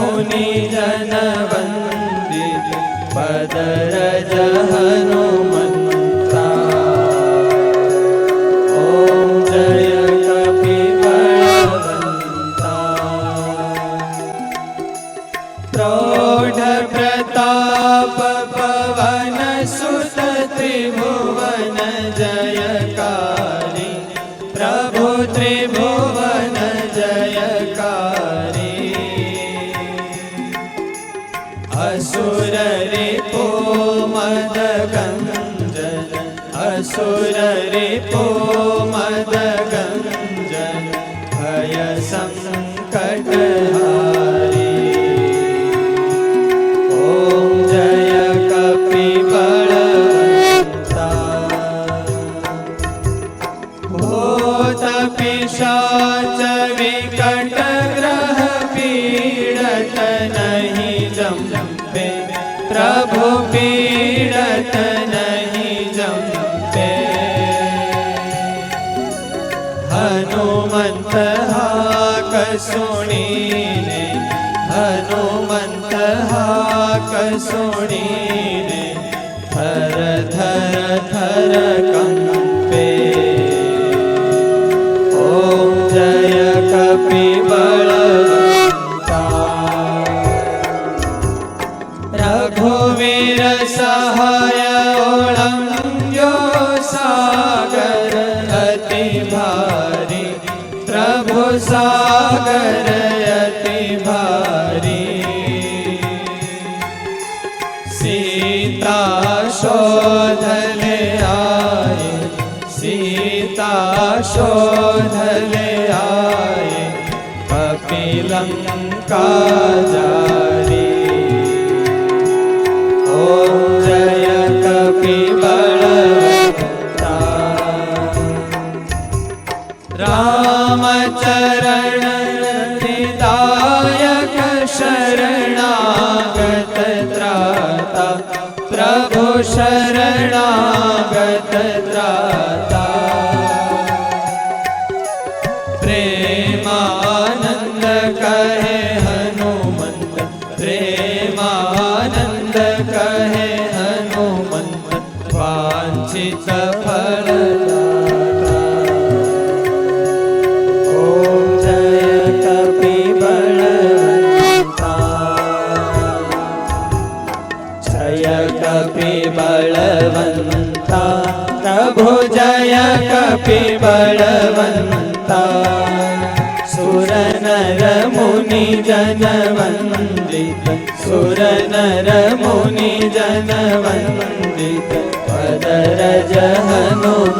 मुनिजनवन्दित पदरज हनुमन्ता ॐ जय कपिवन्ता प्रौढप्रताप पवन सुत त्रिभुवन जय असुर रिपो मद गञ्जन असुर रिपो मद गञ्जन भय सङ्कट हारी ॐ जय कपिबलवन्ता भूत पिशाच विकट હનુમંત હા કસોણીને હનુમંત હા કસોણીને થર થર થર કંગ માયા શોધલે આય સીતા શોધલે આય કપિલંકા જા કહે હનુમંત પ્રેમાનંદ કહે જય કપિ બળવંતા સુર નર મુનિ જન વંદિત સુર નર મુનિ જન વંદિત પદર જહનુમ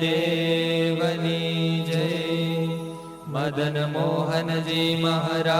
દેવની જય મદન મોહનજી મહારાજ